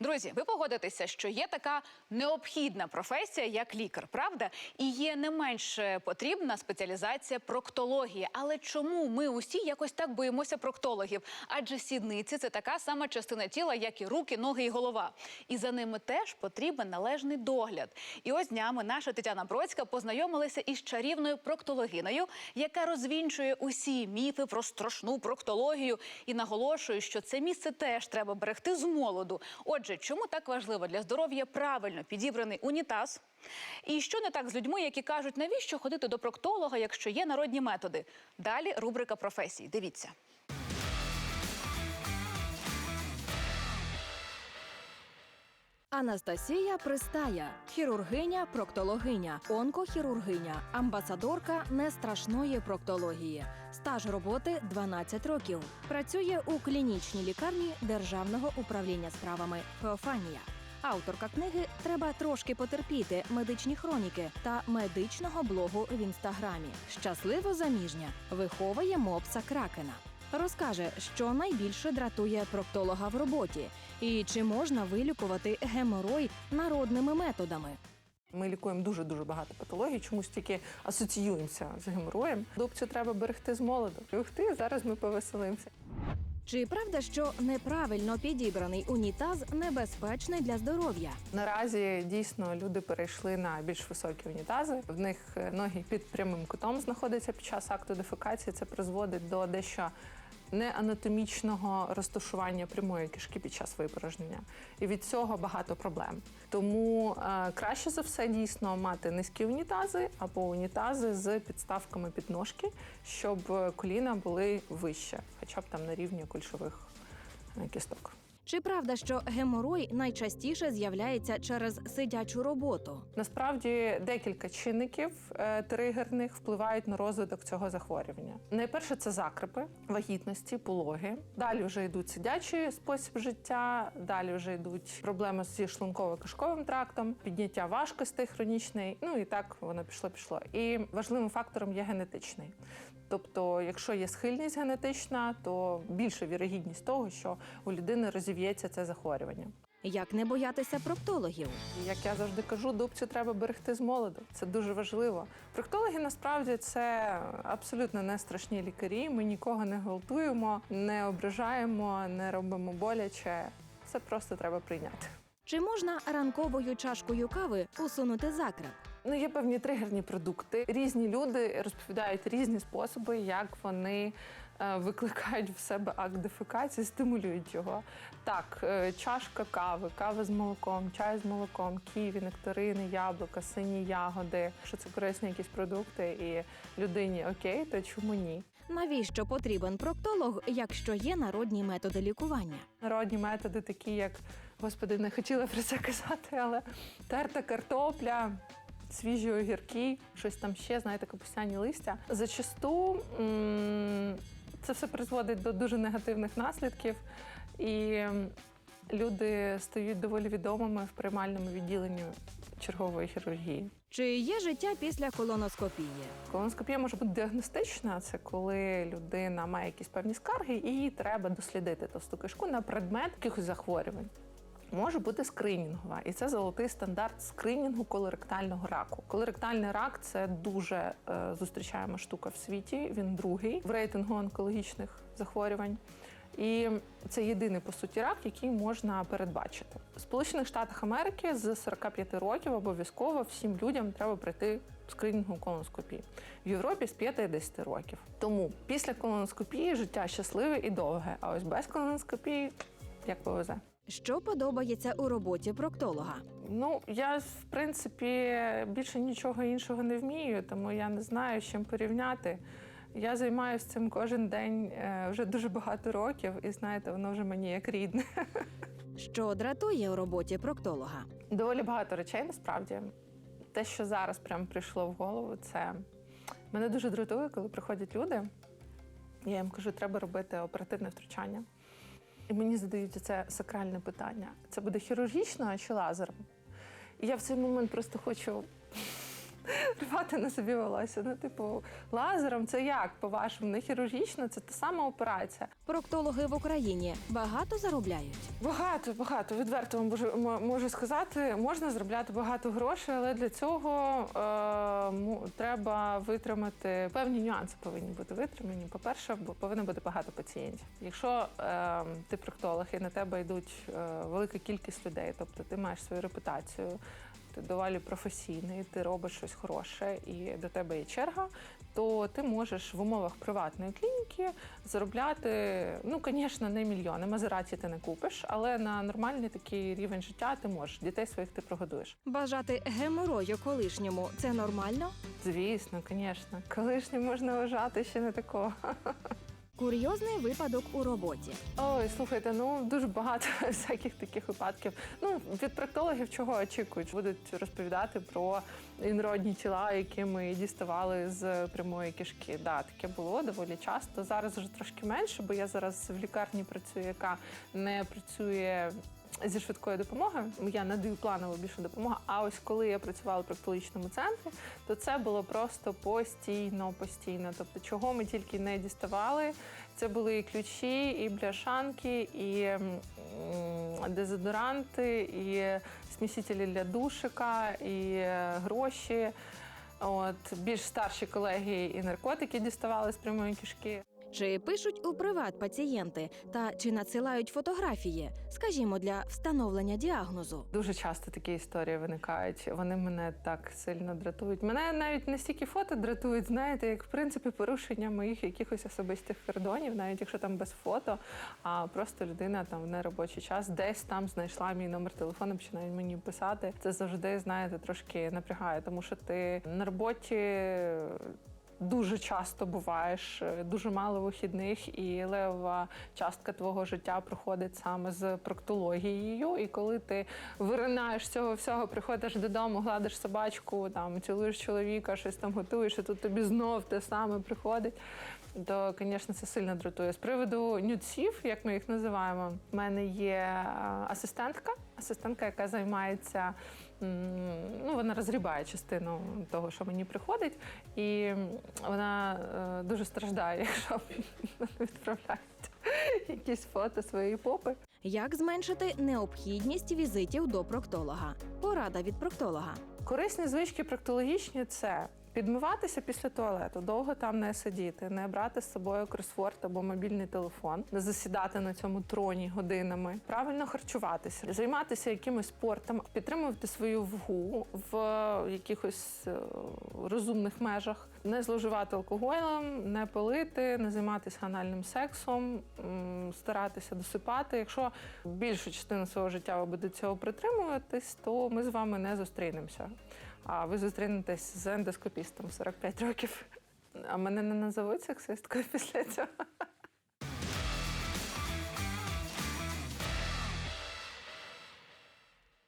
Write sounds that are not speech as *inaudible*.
Друзі, ви погодитеся, що є така необхідна професія, як лікар, правда? І є не менш е, потрібна спеціалізація проктологія. Але чому ми усі якось так боїмося проктологів? Адже сідниці це така сама частина тіла, як і руки, ноги і голова. І за ними теж потрібен належний догляд. І ось днями наша Тетяна Бродська познайомилася із чарівною проктологиною, яка розвінчує усі міфи про страшну проктологію і наголошує, що це місце теж треба берегти з молоду. Чому так важливо для здоров'я правильно підібраний унітаз? І що не так з людьми, які кажуть, навіщо ходити до проктолога, якщо є народні методи? Далі рубрика професій. Дивіться. Анастасія Пристая, хірургиня, проктологиня, онкохірургиня, амбасадорка нестрашної проктології. Стаж роботи 12 років. Працює у клінічній лікарні Державного управління справами Феофанія. Авторка книги Треба трошки потерпіти медичні хроніки та медичного блогу в інстаграмі. Щасливо заміжня виховує мопса кракена. Розкаже, що найбільше дратує проктолога в роботі, і чи можна вилікувати геморой народними методами. Ми лікуємо дуже дуже багато патологій, чомусь тільки асоціюємося з геморроєм. Дубцю треба берегти з молоду. Ух ти, зараз ми повеселимося. Чи правда, що неправильно підібраний унітаз небезпечний для здоров'я? Наразі дійсно люди перейшли на більш високі унітази. В них е, ноги під прямим кутом знаходяться під час акту дефекації. Це призводить до дещо неанатомічного розташування прямої кишки під час випорожнення. І від цього багато проблем. Тому е, краще за все дійсно мати низькі унітази або унітази з підставками під ножки, щоб коліна були вище, хоча б там на рівні кульшових е, кісток. Чи правда, що геморой найчастіше з'являється через сидячу роботу? Насправді декілька чинників е, тригерних впливають на розвиток цього захворювання. Найперше це закрипи, вагітності, пологи. Далі вже йдуть сидячий спосіб життя, далі вже йдуть проблеми зі шлунково-кишковим трактом, підняття важкостей хронічної. Ну і так воно пішло, пішло. І важливим фактором є генетичний. Тобто, якщо є схильність генетична, то більша вірогідність того, що у людини розів'ється це захворювання. Як не боятися проктологів? Як я завжди кажу, дубцю треба берегти з молоду. Це дуже важливо. Проктологи насправді це абсолютно не страшні лікарі. Ми нікого не гвалтуємо, не ображаємо, не робимо боляче. Це просто треба прийняти. Чи можна ранковою чашкою кави усунути закреп? Ну, є певні тригерні продукти. Різні люди розповідають різні способи, як вони е, викликають в себе акт дефекації, стимулюють його. Так, е, чашка кави, кава з молоком, чай з молоком, ківі, нектарини, яблука, сині ягоди. Що це корисні якісь продукти, і людині окей, то чому ні? Навіщо потрібен проктолог, якщо є народні методи лікування? Народні методи, такі як господи, не хотіла про це казати, але терта картопля. Свіжі огірки, щось там ще, знаєте, капустяні листя. Зачасту це все призводить до дуже негативних наслідків, і люди стають доволі відомими в приймальному відділенні чергової хірургії. Чи є життя після колоноскопії? Колоноскопія може бути діагностична, це коли людина має якісь певні скарги, і їй треба дослідити товсту кишку на предмет якихось захворювань. Може бути скринінгова, і це золотий стандарт скринінгу колоректального раку. Колоректальний рак це дуже е, зустрічаема штука в світі. Він другий в рейтингу онкологічних захворювань. І це єдиний по суті рак, який можна передбачити. В Сполучених Штатах Америки з 45 років обов'язково всім людям треба пройти скринінгу колоноскопії. В Європі з 5-10 років. Тому після колоноскопії життя щасливе і довге. А ось без колоноскопії як повезе. Що подобається у роботі проктолога? Ну, я в принципі більше нічого іншого не вмію, тому я не знаю, з чим порівняти. Я займаюся цим кожен день е, вже дуже багато років, і знаєте, воно вже мені як рідне. Що дратує у роботі проктолога? Доволі багато речей насправді. Те, що зараз прям прийшло в голову, це мене дуже дратує, коли приходять люди. Я їм кажу, треба робити оперативне втручання. І мені задають це сакральне питання: це буде хірургічно чи лазером? І я в цей момент просто хочу рвати на собі волосся. Ну, типу, лазером це як, по-вашому, не хірургічно, це та сама операція. Проктологи в Україні багато заробляють. Багато, багато. Відверто вам можу, можу сказати, можна заробляти багато грошей, але для цього е, треба витримати певні нюанси повинні бути витримані. По-перше, повинно бути багато пацієнтів. Якщо е, ти проктолог і на тебе йдуть е, велика кількість людей, тобто ти маєш свою репутацію, ти доволі професійний, ти робиш щось хороше і до тебе є черга, то ти можеш в умовах приватної клініки заробляти, ну, звісно, не мільйони. Мазераті ти не купиш, але на нормальний такий рівень життя ти можеш. Дітей своїх ти прогодуєш. Бажати геморою колишньому це нормально? Звісно, звісно. Колишнім можна вважати ще не такого. Курйозний випадок у роботі. Ой, слухайте, ну дуже багато *laughs* всяких таких випадків. Ну від проктологів чого очікують? Будуть розповідати про інородні тіла, які ми діставали з прямої кишки. Да, таке було доволі часто. Зараз вже трошки менше, бо я зараз в лікарні працюю, яка не працює. Зі швидкою допомогою я надаю планову більшу допомогу. А ось коли я працювала в проктологічному центрі, то це було просто постійно, постійно. Тобто, чого ми тільки не діставали, це були і ключі, і бляшанки, і дезодоранти, і смісителі для душика, і е, гроші. От більш старші колеги і наркотики діставали з прямої кишки. Чи пишуть у приват пацієнти та чи надсилають фотографії, скажімо, для встановлення діагнозу? Дуже часто такі історії виникають. Вони мене так сильно дратують. Мене навіть не стільки фото дратують, знаєте, як в принципі порушення моїх якихось особистих кордонів, навіть якщо там без фото, а просто людина там в неробочий час десь там знайшла мій номер телефону, починає мені писати. Це завжди, знаєте, трошки напрягає, тому що ти на роботі. Дуже часто буваєш, е, дуже мало вихідних, і левова частка твого життя проходить саме з проктологією. І коли ти виринаєш цього всього, приходиш додому, гладиш собачку, там цілуєш чоловіка, щось там готуєш, і тут тобі знов те саме приходить. То, звісно, це сильно дратує. З приводу нюців, як ми їх називаємо, в мене є е, асистентка, асистентка, яка займається. Ну, вона розрібає частину того, що мені приходить, і вона е, дуже страждає, *laughs* якщо відправляють якісь фото своєї попи. Як зменшити необхідність візитів до проктолога? Порада від проктолога. Корисні звички проктологічні це підмиватися після туалету, довго там не сидіти, не брати з собою кросворд або мобільний телефон, не засідати на цьому троні годинами, правильно харчуватися, займатися якимось спортом, підтримувати свою вагу в якихось е, розумних межах, не зловживати алкоголем, не пилити, не займатися анальним сексом, старатися досипати. Якщо більшу частину свого життя ви будете цього притримуватись, то ми з вами не зустрінемося. А ви зустрінетесь з ендоскопістом 45 років. А мене не назовуть сексисткою після цього.